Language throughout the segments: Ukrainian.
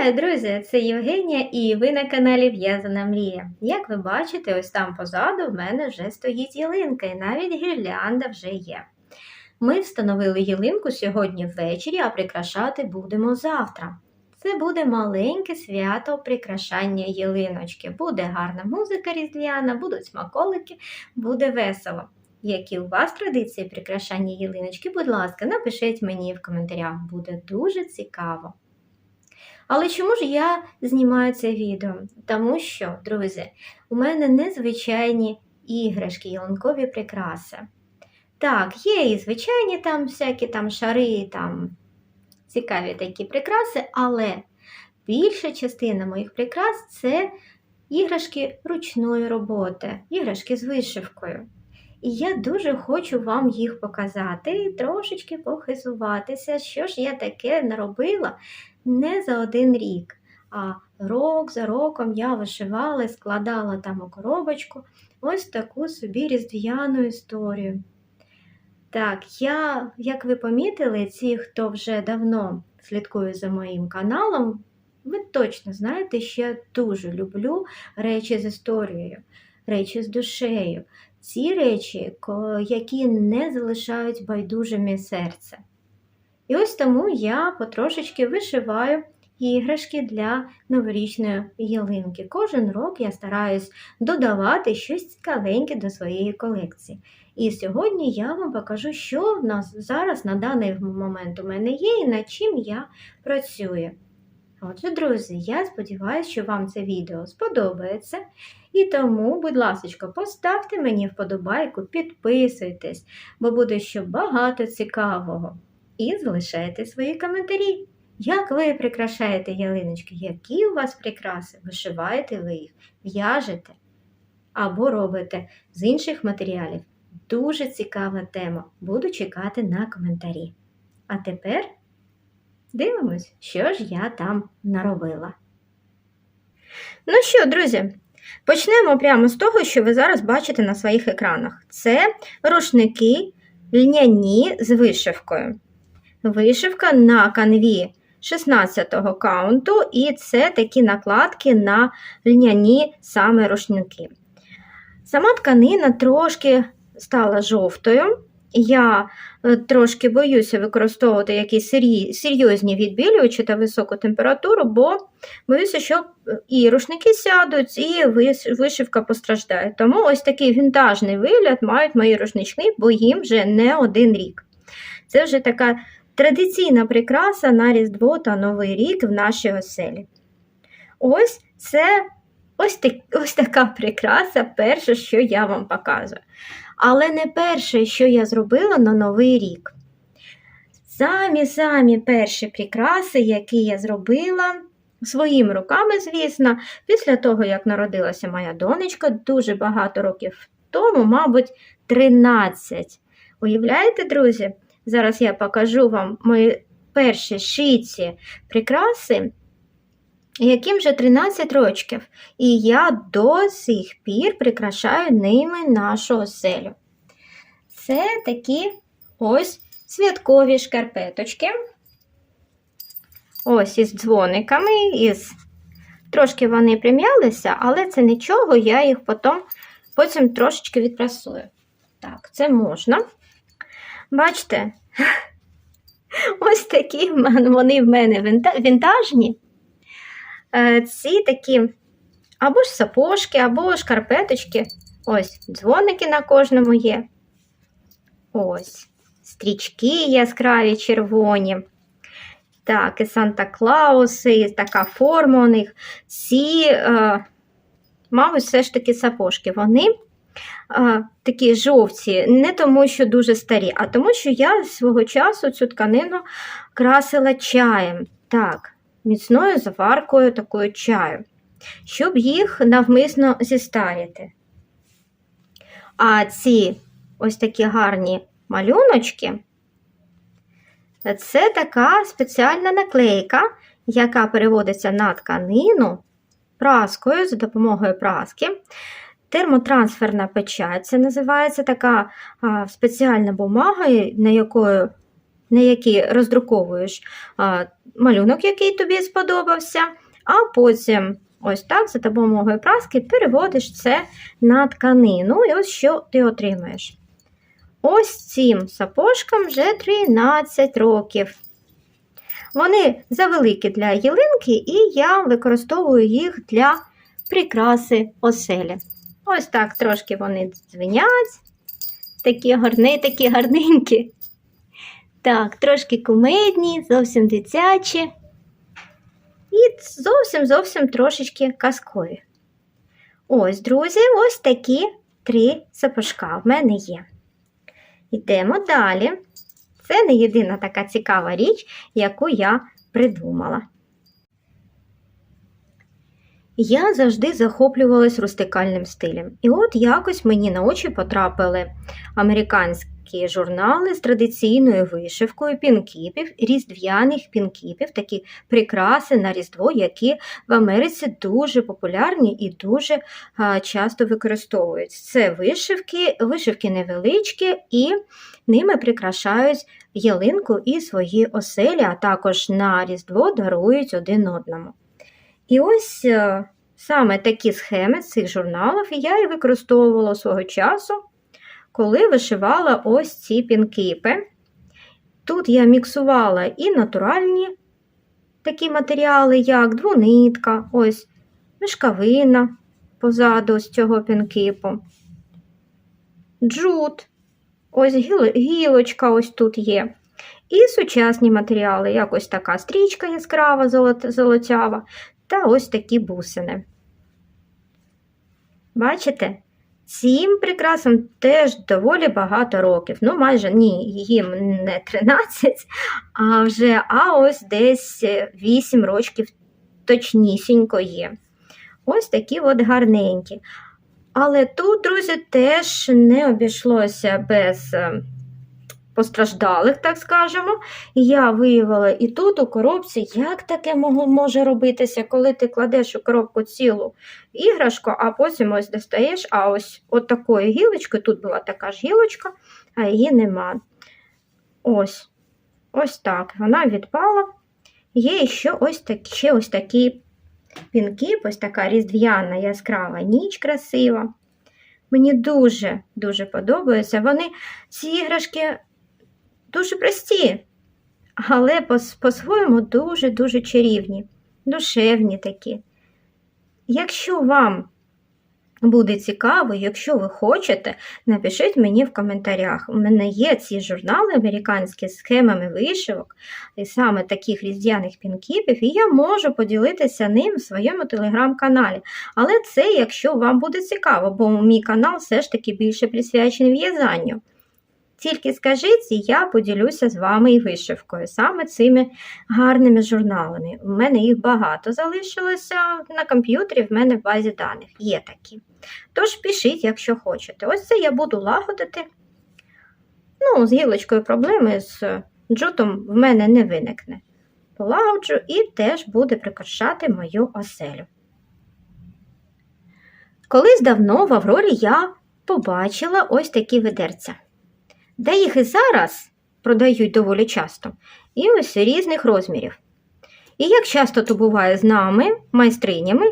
Вітаю, друзі! Це Євгенія і ви на каналі В'язана Мрія. Як ви бачите, ось там позаду в мене вже стоїть ялинка, і навіть гірлянда вже є. Ми встановили ялинку сьогодні ввечері, а прикрашати будемо завтра. Це буде маленьке свято прикрашання ялиночки. Буде гарна музика різдвяна, будуть смаколики, буде весело. Які у вас традиції прикрашання ялиночки, будь ласка, напишіть мені в коментарях, буде дуже цікаво. Але чому ж я знімаю це відео? Тому що, друзі, у мене незвичайні іграшки, ялинкові прикраси. Так, є і звичайні там всякі там шари, там цікаві такі прикраси, але більша частина моїх прикрас це іграшки ручної роботи, іграшки з вишивкою. І я дуже хочу вам їх показати і трошечки похизуватися, що ж я таке наробила не за один рік. А рок за роком я вишивала, і складала там у коробочку ось таку собі різдвяну історію. Так, я, як ви помітили, ті, хто вже давно слідкує за моїм каналом, ви точно знаєте, що я дуже люблю речі з історією, речі з душею. Ці речі, які не залишають байдужими серце. І ось тому я потрошечки вишиваю іграшки для новорічної ялинки. Кожен рок я стараюсь додавати щось цікавеньке до своєї колекції. І сьогодні я вам покажу, що в нас зараз на даний момент у мене є і над чим я працюю. Отже, друзі, я сподіваюся, що вам це відео сподобається. І тому, будь ласка, поставте мені вподобайку, підписуйтесь, бо буде ще багато цікавого. І залишайте свої коментарі. Як ви прикрашаєте ялиночки? Які у вас прикраси? Вишиваєте ви їх, в'яжете або робите з інших матеріалів? Дуже цікава тема. Буду чекати на коментарі. А тепер дивимось, що ж я там наробила. Ну що, друзі, почнемо прямо з того, що ви зараз бачите на своїх екранах. Це рушники льняні з вишивкою. Вишивка на канві 16-го каунту, і це такі накладки на льняні саме рушники. Сама тканина трошки стала жовтою. Я е, трошки боюся використовувати якісь серйозні відбілювачі та високу температуру, бо боюся, що і рушники сядуть, і вишивка постраждає. Тому ось такий вінтажний вигляд мають мої рушнички, бо їм вже не один рік. Це вже така традиційна прикраса на Різдво та Новий рік в нашій оселі. Ось це ось, так, ось така прикраса, перше, що я вам показую. Але не перше, що я зробила на Новий рік. Самі-самі перші прикраси, які я зробила своїми руками, звісно, після того, як народилася моя донечка, дуже багато років тому, мабуть, 13. Уявляєте, друзі? Зараз я покажу вам мої перші шиці прикраси, яким вже 13 років. І я до сих пір прикрашаю ними нашу оселю. Це такі ось святкові шкарпеточки. Ось із дзвониками, із... трошки вони прим'ялися, але це нічого, я їх потім, потім трошечки відпрасую. Так, це можна. Бачите, ось такі вони в мене вінтажні. Е, ці такі або ж сапожки, або шкарпеточки. Ось дзвоники на кожному є. Ось, стрічки яскраві червоні. Так, і Санта-Клауси, і така форма у них. Ці, е, мабуть, все ж таки сапожки. Вони такі жовті, не тому, що дуже старі, а тому, що я свого часу цю тканину красила чаєм. Так, міцною заваркою такою чаю, щоб їх навмисно зістарити. А ці ось такі гарні малюночки це така спеціальна наклейка, яка переводиться на тканину праскою за допомогою праски. Термотрансферна печать, це називається така а, спеціальна бумага, на якою на який роздруковуєш а, малюнок, який тобі сподобався, а потім ось так за допомогою праски переводиш це на тканину, і ось що ти отримаєш. Ось цим сапожкам вже 13 років. Вони завеликі для ялинки, і я використовую їх для прикраси оселі. Ось так трошки вони дзвенять. Такі гарні, такі гарненькі. Так, трошки кумедні, зовсім дитячі. І зовсім зовсім трошечки казкові. Ось, друзі, ось такі три сапожка в мене є. Йдемо далі. Це не єдина така цікава річ, яку я придумала. Я завжди захоплювалась рустикальним стилем. І от якось мені на очі потрапили американські журнали з традиційною вишивкою пінкіпів, різдв'яних пінкіпів, такі прикраси на Різдво, які в Америці дуже популярні і дуже а, часто використовують. Це вишивки, вишивки невеличкі, і ними прикрашають ялинку і свої оселі, а також на Різдво дарують один одному. І ось е, саме такі схеми з цих журналів я і використовувала свого часу, коли вишивала ось ці пінкіпи. Тут я міксувала і натуральні такі матеріали, як двонитка, ось мешкавина позаду з цього пінкіпу, джут, ось гілочка ось тут є. І сучасні матеріали, як ось така стрічка яскрава золотява, та ось такі бусини. Бачите? Цим прикрасам теж доволі багато років. Ну, майже ні, їм не 13, а вже а ось десь 8 років точнісінько є. Ось такі от гарненькі. Але тут, друзі, теж не обійшлося без е, постраждалих, так скажемо. Я виявила і тут у коробці, як таке може робитися, коли ти кладеш у коробку цілу іграшку, а потім ось достаєш, а ось от такою гілочкою, тут була така ж гілочка, а її нема. Ось, ось так, вона відпала. Є ще ось, так, ще ось такі пінки, ось така різдвяна яскрава ніч красива. Мені дуже-дуже подобаються. Вони, ці іграшки дуже прості, але по- по-своєму дуже-дуже чарівні, душевні такі. Якщо вам буде цікаво, якщо ви хочете, напишіть мені в коментарях. У мене є ці журнали американські з схемами вишивок, і саме таких різдвяних пінкіпів, і я можу поділитися ним в своєму телеграм-каналі. Але це, якщо вам буде цікаво, бо мій канал все ж таки більше присвячений в'язанню. Тільки скажіть, і я поділюся з вами і вишивкою, саме цими гарними журналами. У мене їх багато залишилося на комп'ютері, в мене в базі даних є такі. Тож пишіть, якщо хочете. Ось це я буду лагодити. Ну, з гілочкою проблеми з джутом в мене не виникне. Полагоджу і теж буде прикрашати мою оселю. Колись давно в Аврорі я побачила ось такі ведерця де їх і зараз продають доволі часто, і ось різних розмірів. І як часто то буває з нами, майстринями,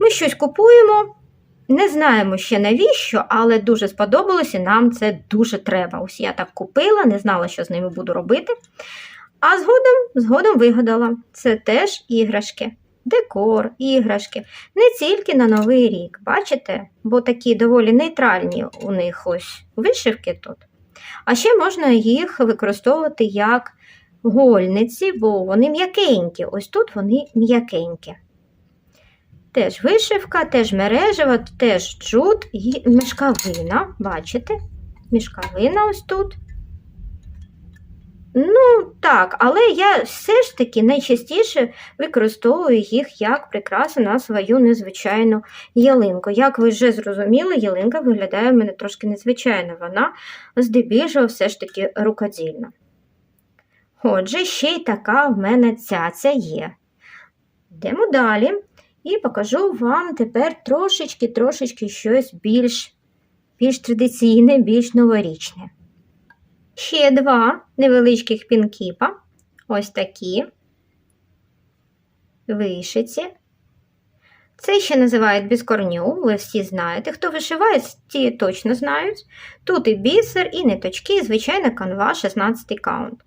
ми щось купуємо, не знаємо ще навіщо, але дуже сподобалося, нам це дуже треба. Ось я так купила, не знала, що з ними буду робити. А згодом, згодом вигадала, це теж іграшки, декор, іграшки, не тільки на Новий рік, бачите? Бо такі доволі нейтральні у них ось вишивки тут. А ще можна їх використовувати як гольниці, бо вони м'якенькі. Ось тут вони м'якенькі. Теж вишивка, теж мережева, теж джут і мішкавина. Бачите? Мішкавина ось тут. Ну, так, але я все ж таки найчастіше використовую їх як прикраси на свою незвичайну ялинку. Як ви вже зрозуміли, ялинка виглядає в мене трошки незвичайно, вона здебільшого все ж таки рукодільна. Отже, ще й така в мене цяця є. Йдемо далі і покажу вам тепер трошечки-трошечки щось більш, більш традиційне, більш новорічне. Ще два невеличких пінкіпа. Ось такі. Вишиці. Це ще називають біскорню, ви всі знаєте. Хто вишиває, ті точно знають. Тут і бісер, і ниточки, і звичайна канва 16 каунт.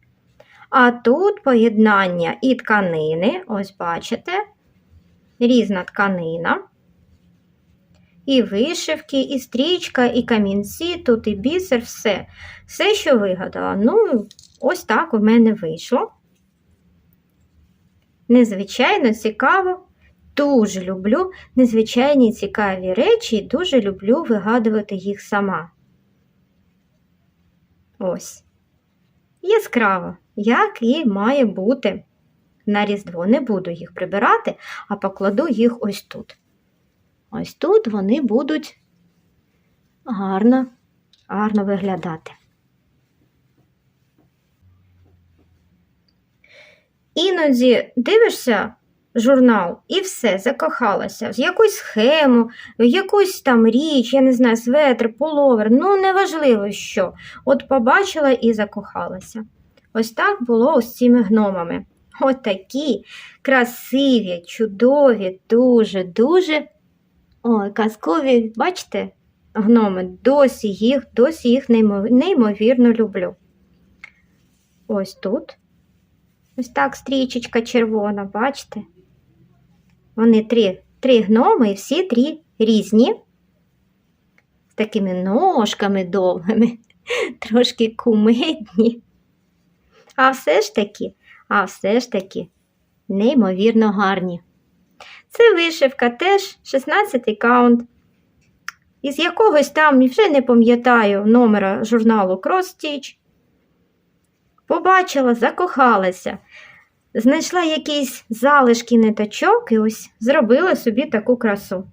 А тут поєднання і тканини, ось бачите, різна тканина. І вишивки, і стрічка, і камінці, тут і бісер, все. Все, що вигадала. Ну, ось так у мене вийшло. Незвичайно цікаво. Дуже люблю незвичайні цікаві речі і дуже люблю вигадувати їх сама. Ось. Яскраво, як і має бути. На Різдво не буду їх прибирати, а покладу їх ось тут. Ось тут вони будуть гарно, гарно виглядати. Іноді дивишся журнал і все, закохалася в якусь схему, в якусь там річ, я не знаю, светр, пуловер, ну неважливо що. От побачила і закохалася. Ось так було з цими гномами. От такі красиві, чудові, дуже-дуже ой, казкові, бачите, гноми, досі їх, досі їх неймовірно люблю. Ось тут. Ось так стрічечка червона, бачите? Вони три, три гноми і всі три різні, з такими ножками довгими, трошки кумедні. А все ж таки, а все ж таки, неймовірно гарні. Це вишивка теж 16 каунт. Із якогось там, вже не пам'ятаю, номера журналу Cross Stitch. Побачила, закохалася, знайшла якісь залишки ниточок і ось зробила собі таку красу.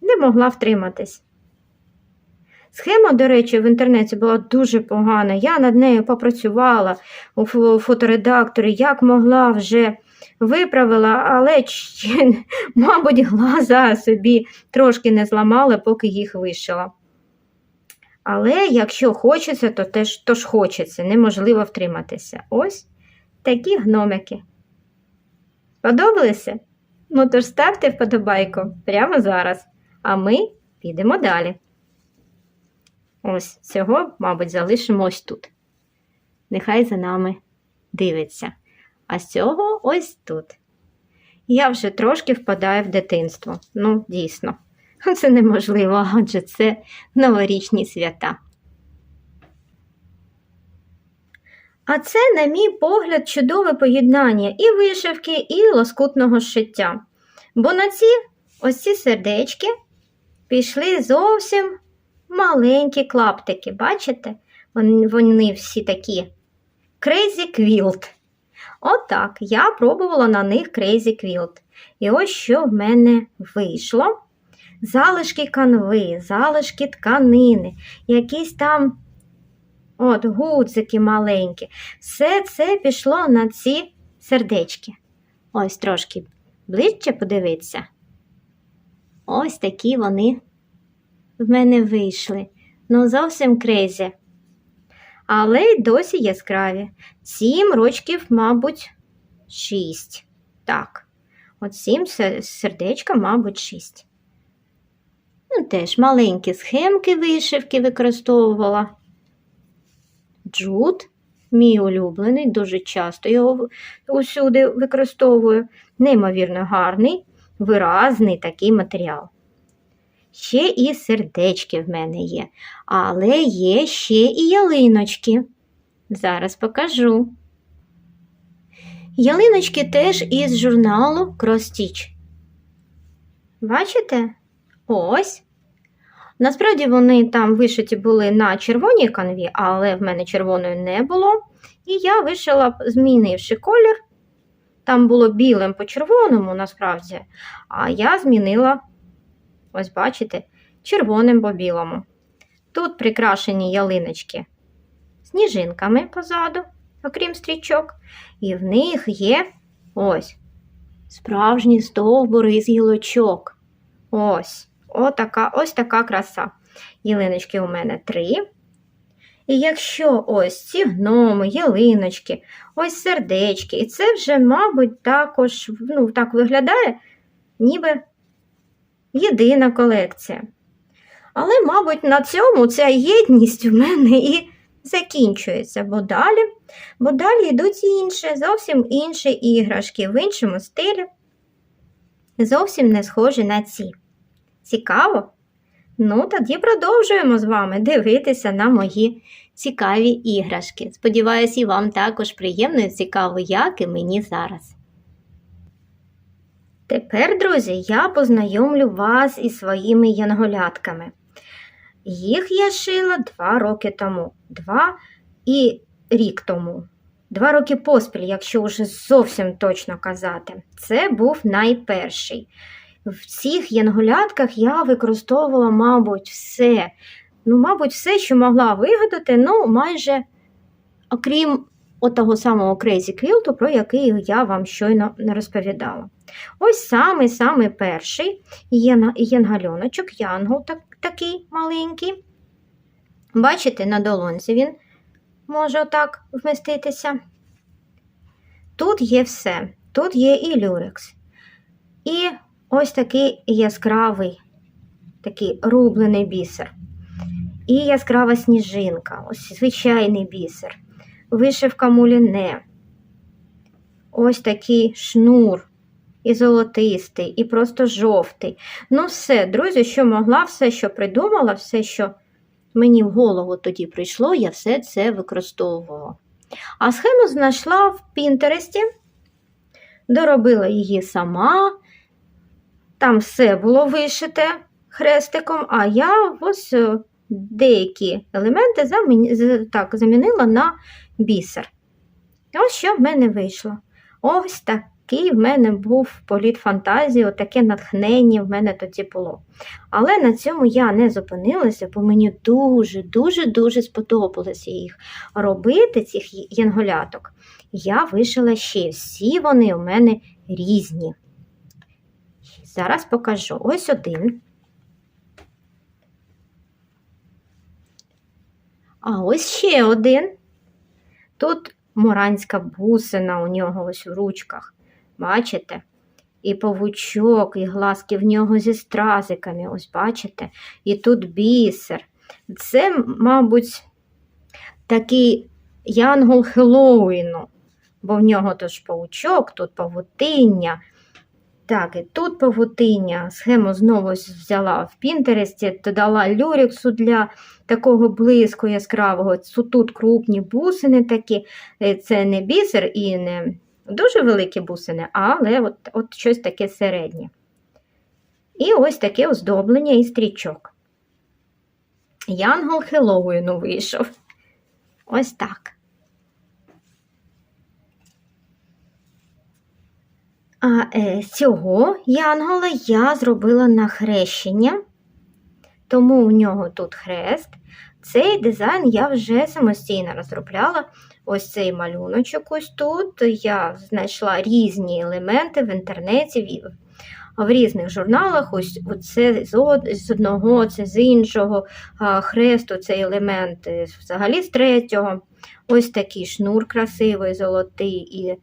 Не могла втриматись. Схема, до речі, в інтернеті була дуже погана. Я над нею попрацювала у фоторедакторі, як могла вже виправила, але, мабуть, глаза собі трошки не зламала, поки їх вишила. Але якщо хочеться, то теж то ж хочеться, неможливо втриматися. Ось такі гномики. Сподобалися? Ну, тож ставте вподобайку прямо зараз, а ми підемо далі. Ось цього, мабуть, залишимо ось тут. Нехай за нами дивиться. А з цього ось тут. Я вже трошки впадаю в дитинство. Ну, дійсно. Це неможливо, адже це новорічні свята. А це, на мій погляд, чудове поєднання і вишивки, і лоскутного шиття. Бо на ці ось ці сердечки пішли зовсім маленькі клаптики. Бачите? Вони всі такі Crazy Quilt. Отак, я пробувала на них Crazy Quilt. І ось що в мене вийшло залишки канви, залишки тканини, якісь там от гудзики маленькі. Все це пішло на ці сердечки. Ось трошки ближче подивитися. Ось такі вони в мене вийшли. Ну, зовсім крейзі. Але й досі яскраві. Сім рочків, мабуть, шість. Так, от сім сердечка, мабуть, шість. Ну, теж маленькі схемки вишивки використовувала. Джут, мій улюблений, дуже часто його усюди використовую. Неймовірно гарний, виразний такий матеріал. Ще і сердечки в мене є, але є ще і ялиночки. Зараз покажу. Ялиночки теж із журналу Stitch. Бачите? Ось. Насправді вони там вишиті були на червоній канві, але в мене червоної не було. І я вишила, змінивши колір. Там було білим по червоному, насправді, а я змінила, ось бачите, червоним по білому. Тут прикрашені ялиночки сніжинками позаду, окрім стрічок, і в них є ось справжні стовбури з гілочок. Ось. Отака, ось така краса. Ялиночки у мене три. І якщо ось ці гноми, ялиночки, ось сердечки, і це вже, мабуть, також ну, так виглядає, ніби єдина колекція. Але, мабуть, на цьому ця єдність в мене і закінчується, бо далі, бо далі йдуть інші, зовсім інші іграшки в іншому стилі, зовсім не схожі на ці. Цікаво? Ну, тоді продовжуємо з вами дивитися на мої цікаві іграшки. Сподіваюсь, і вам також приємно і цікаво, як і мені зараз. Тепер, друзі, я познайомлю вас із своїми янголятками. Їх я шила два роки тому, два і рік тому. Два роки поспіль, якщо вже зовсім точно казати. Це був найперший. В цих янголятках я використовувала, мабуть, все. Ну, мабуть, все, що могла вигадати, ну, майже окрім отого самого Crazy Quilt, про який я вам щойно не розповідала. Ось самий-самий перший є янгальоночок, янгол так, такий маленький. Бачите, на долонці він може отак вміститися. Тут є все. Тут є і люрекс. І ось такий яскравий, такий рублений бісер. І яскрава сніжинка, ось звичайний бісер, вишивка муліне. Ось такий шнур, і золотистий, і просто жовтий. Ну, все, друзі, що могла, все, що придумала, все, що мені в голову тоді прийшло, я все це використовувала. А схему знайшла в Пінтересті, доробила її сама. Там все було вишите хрестиком, а я ось деякі елементи так, замінила на бісер. Ось що в мене вийшло. Ось такий в мене був політ фантазії, таке натхнення в мене тоді було. Але на цьому я не зупинилася, бо мені дуже-дуже-дуже сподобалося їх робити, цих янголяток. Я вишила ще всі вони у мене різні. Зараз покажу ось один. А ось ще один. Тут моранська бусина у нього ось в ручках. Бачите? І павучок, і глазки в нього зі стразиками, ось бачите? І тут бісер. Це, мабуть, такий янгол Хеллоуіну, бо в нього теж павучок, тут павутиння. Так, і тут павутиння. Схему знову взяла в Пінтересті, додала люрексу для такого блиску яскравого. Тут крупні бусини такі. Е, це не бісер і не дуже великі бусини, але от, от щось таке середнє. І ось таке оздоблення і стрічок. Янгол Хеллоуіну вийшов. Ось так. А е, цього янгола я зробила на хрещення, тому у нього тут хрест. Цей дизайн я вже самостійно розробляла. Ось цей малюночок ось тут. Я знайшла різні елементи в інтернеті, в різних журналах. Ось це з одного, це з іншого хресту, цей елемент е, взагалі з третього. Ось такий шнур красивий, золотий. і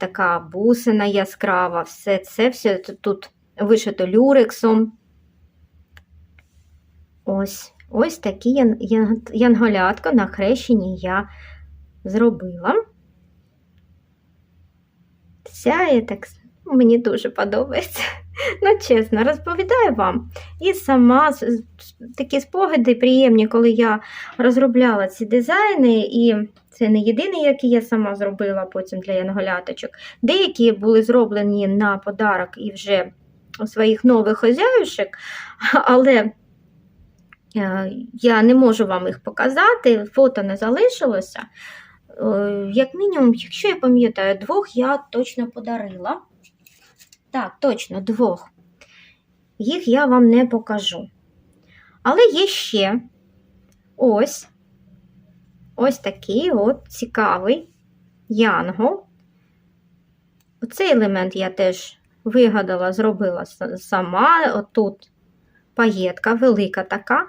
така бусина яскрава, все це все тут вишито люрексом. Ось ось такі ян, ян, янголятка на хрещенні я зробила. Ця так мені дуже подобається. Ну, чесно, розповідаю вам. І сама такі спогади приємні, коли я розробляла ці дизайни, і це не єдиний, який я сама зробила потім для янголяточок. Деякі були зроблені на подарок і вже у своїх нових хозяюшек, але е, я не можу вам їх показати, фото не залишилося. Е, як мінімум, якщо я пам'ятаю, двох я точно подарила. Так, точно, двох. Їх я вам не покажу. Але є ще ось ось такий от цікавий янгол. Оцей елемент я теж вигадала, зробила сама. Отут паєтка велика така,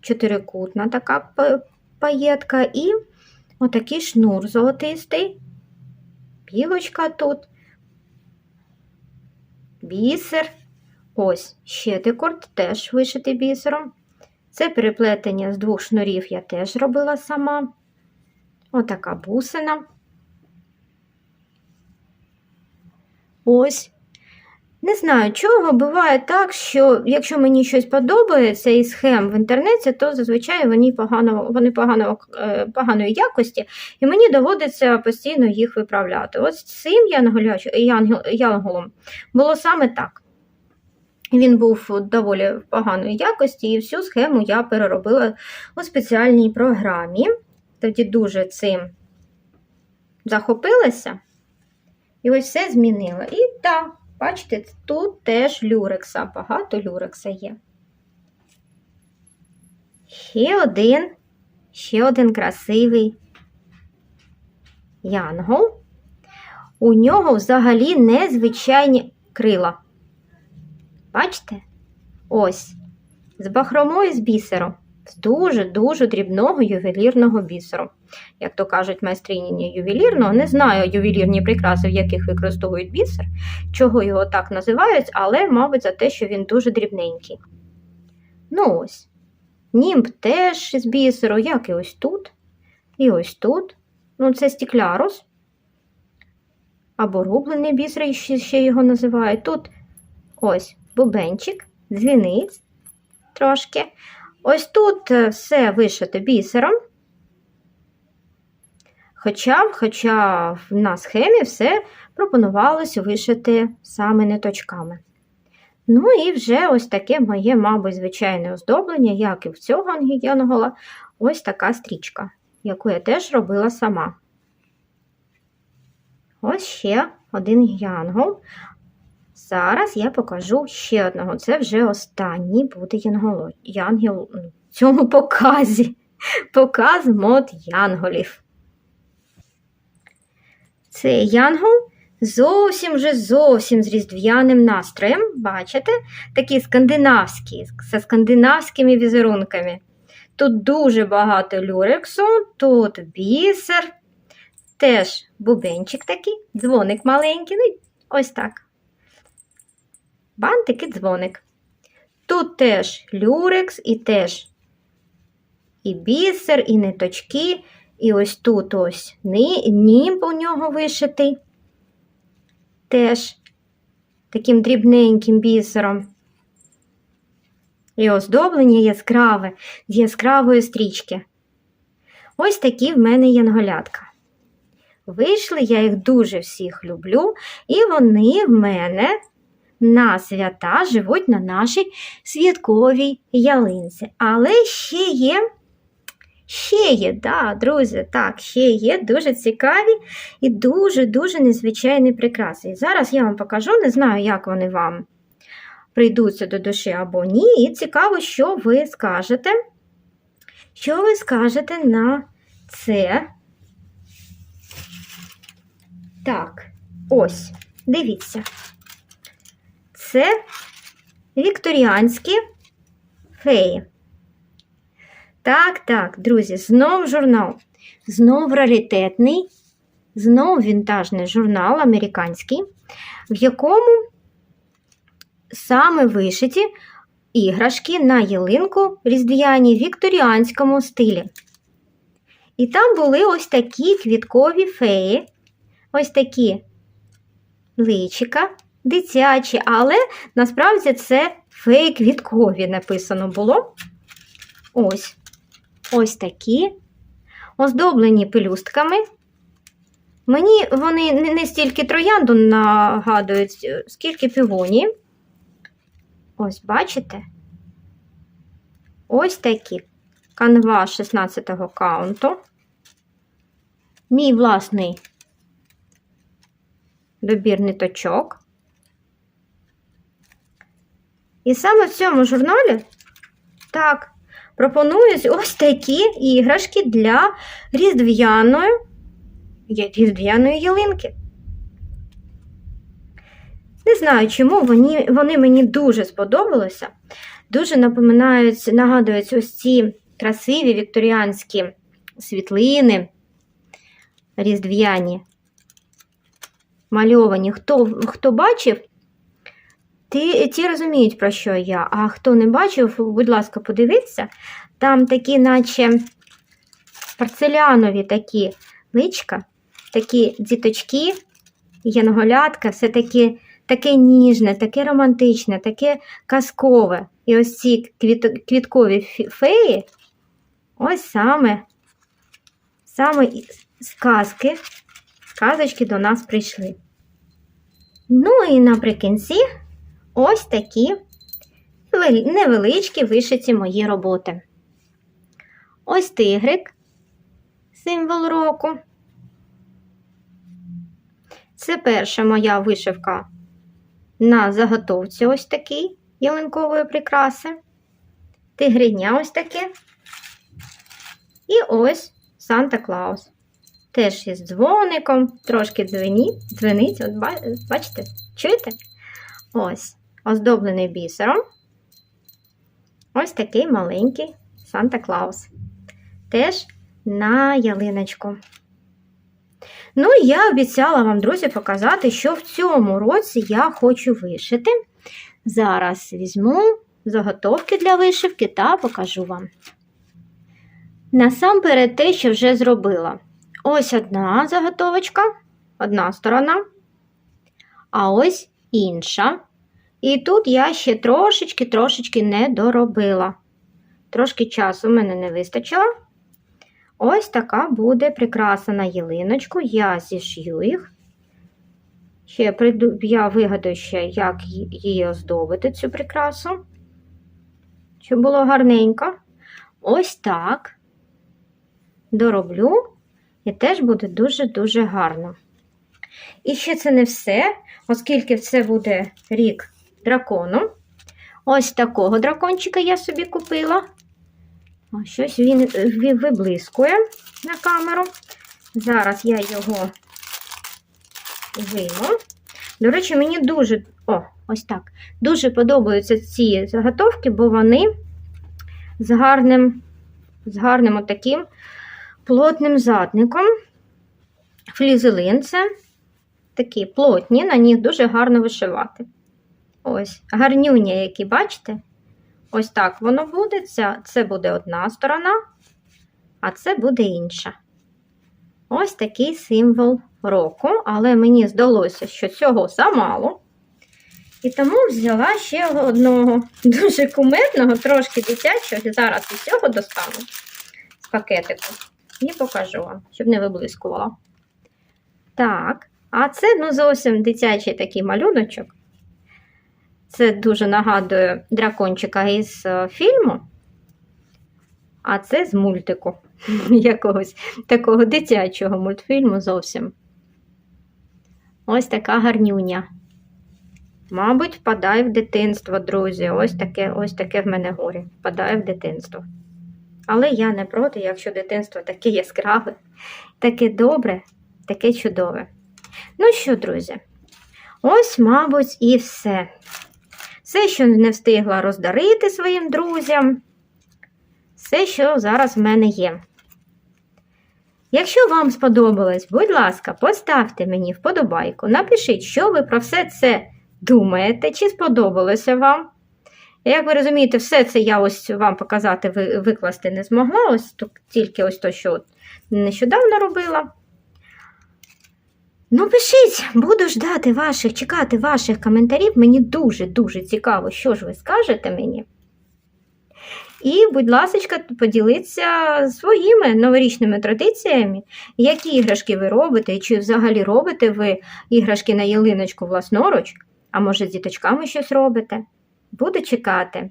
чотирикутна така паєтка і отакий шнур золотистий. Білочка тут. Бісер. Ось ще декорд теж вишитий бісером. Це переплетення з двох шнурів я теж робила сама. Отака бусина. Ось. Не знаю, чого буває так, що якщо мені щось подобається із схем в інтернеті, то зазвичай вони погано, вони погано, е, поганої якості, і мені доводиться постійно їх виправляти. Ось цим янголом було саме так. Він був доволі поганої якості, і всю схему я переробила у спеціальній програмі. Тоді дуже цим захопилася. І ось все змінила. І так, бачите, тут теж люрекса, багато люрекса є. Ще один, ще один красивий янгол. У нього взагалі незвичайні крила. Бачите? Ось. З бахромою з бісером. З дуже-дуже дрібного ювелірного бісеру. Як то кажуть майстрині ювелірного, не знаю ювелірні прикраси, в яких використовують бісер, чого його так називають, але, мабуть, за те, що він дуже дрібненький. Ну ось. Німб теж з бісеру, як і ось тут, і ось тут. Ну, це стіклярус. Або рублений бісер, ще, його називають. Тут ось бубенчик, дзвіниць трошки. Ось тут е, все вишите бісером. Хоча, хоча на схемі все пропонувалося вишити саме ниточками. Ну і вже ось таке моє, мабуть, звичайне оздоблення, як і в цього ангіянгола, ось така стрічка, яку я теж робила сама. Ось ще один янгол. Зараз я покажу ще одного. Це вже останній буде янгол, янгел в цьому показі. Показ мод янголів. Цей янгол зовсім вже зовсім з різдв'яним настроєм. Бачите? Такий скандинавський, зі скандинавськими візерунками. Тут дуже багато люрексу, тут бісер, теж бубенчик такий, дзвоник маленький. Ну, ось так бантик і дзвоник. Тут теж люрекс, і теж і бісер, і ниточки, і ось тут ось німб у нього вишитий. Теж таким дрібненьким бісером. І оздоблення яскраве з яскравої стрічки. Ось такі в мене янголятка. Вийшли, я їх дуже всіх люблю, і вони в мене на свята живуть на нашій святковій ялинці. Але ще є, ще є, да, друзі, так, ще є дуже цікаві і дуже-дуже незвичайні прикраси. І зараз я вам покажу, не знаю, як вони вам прийдуться до душі або ні. І цікаво, що ви скажете. Що ви скажете на це? Так, ось, дивіться. Це вікторіанські феї. Так, так, друзі, знов журнал. Знов раритетний, знов вінтажний журнал американський, в якому саме вишиті іграшки на ялинку різдвяні в вікторіанському стилі. І там були ось такі квіткові феї, ось такі личика дитячі, але насправді це фейк квіткові написано було. Ось ось такі, оздоблені пелюстками. Мені вони не стільки троянду нагадують, скільки півоні. Ось, бачите? Ось такі канва 16-го каунту. Мій власний добір ниточок. І саме в цьому журналі так, пропонують ось такі іграшки для різдвяної різдвяної ялинки. Не знаю, чому вони вони мені дуже сподобалися. Дуже напоминають, нагадують ось ці красиві вікторіанські світлини різдвяні мальовані. Хто, хто бачив, ті, ті розуміють, про що я. А хто не бачив, будь ласка, подивіться. Там такі, наче порцелянові такі личка, такі діточки, янголятка, все таке, таке ніжне, таке романтичне, таке казкове. І ось ці квіт, квіткові феї, ось саме, саме сказки, сказочки до нас прийшли. Ну і наприкінці ось такі невеличкі вишиті мої роботи. Ось тигрик, символ року. Це перша моя вишивка на заготовці ось такий ялинкової прикраси. Тигриня ось таке. І ось Санта Клаус. Теж із дзвоником, трошки дзвенить, дзвенить. От бачите, чуєте? Ось, оздоблений бісером. Ось такий маленький Санта Клаус. Теж на ялиночку. Ну, я обіцяла вам, друзі, показати, що в цьому році я хочу вишити. Зараз візьму заготовки для вишивки та покажу вам. Насамперед те, що вже зробила. Ось одна заготовочка, одна сторона, а ось інша. І тут я ще трошечки-трошечки не доробила. Трошки часу в мене не вистачило. Ось така буде прикраса на ялиночку. Я зішью їх. Ще прийду, я вигадаю ще, як її оздобити, цю прикрасу. Щоб було гарненько. Ось так. Дороблю. І теж буде дуже-дуже гарно. І ще це не все, оскільки це буде рік дракону. Ось такого дракончика я собі купила. О, щось він е, виблискує на камеру. Зараз я його вийму. До речі, мені дуже, о, ось так, дуже подобаються ці заготовки, бо вони з гарним, з гарним отаким плотним задником. Флізелин це такі плотні, на них дуже гарно вишивати. Ось, гарнюня, які бачите? Ось так воно буде. Це буде одна сторона, а це буде інша. Ось такий символ року, але мені здалося, що цього замало. І тому взяла ще одного дуже кумедного, трошки дитячого. Зараз із цього достану з пакетику і покажу вам, щоб не виблискувало. Так, а це ну, зовсім дитячий такий малюночок. Це дуже нагадує дракончика із е, фільму, а це з мультику якогось такого дитячого мультфільму зовсім. Ось така гарнюня. Мабуть, впадає в дитинство, друзі. Ось таке, ось таке в мене горе. Впадає в дитинство. Але я не проти, якщо дитинство таке яскраве, таке добре, таке чудове. Ну що, друзі, ось, мабуть, і все. Все, що не встигла роздарити своїм друзям, все, що зараз в мене є. Якщо вам сподобалось, будь ласка, поставте мені вподобайку, напишіть, що ви про все це думаєте, чи сподобалося вам. Як ви розумієте, все це я ось вам показати, викласти не змогла, ось тільки ось то, що нещодавно робила. Ну, пишіть, буду ждати ваших, чекати ваших коментарів. Мені дуже-дуже цікаво, що ж ви скажете мені. І, будь ласка, поділіться своїми новорічними традиціями, які іграшки ви робите, чи взагалі робите ви іграшки на ялиночку власноруч, а може з діточками щось робите. Буду чекати.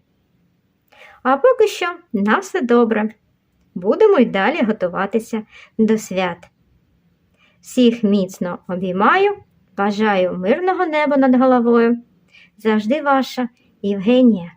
А поки що на все добре. Будемо й далі готуватися до свят. Всіх міцно обіймаю, бажаю мирного неба над головою. Завжди ваша Євгенія.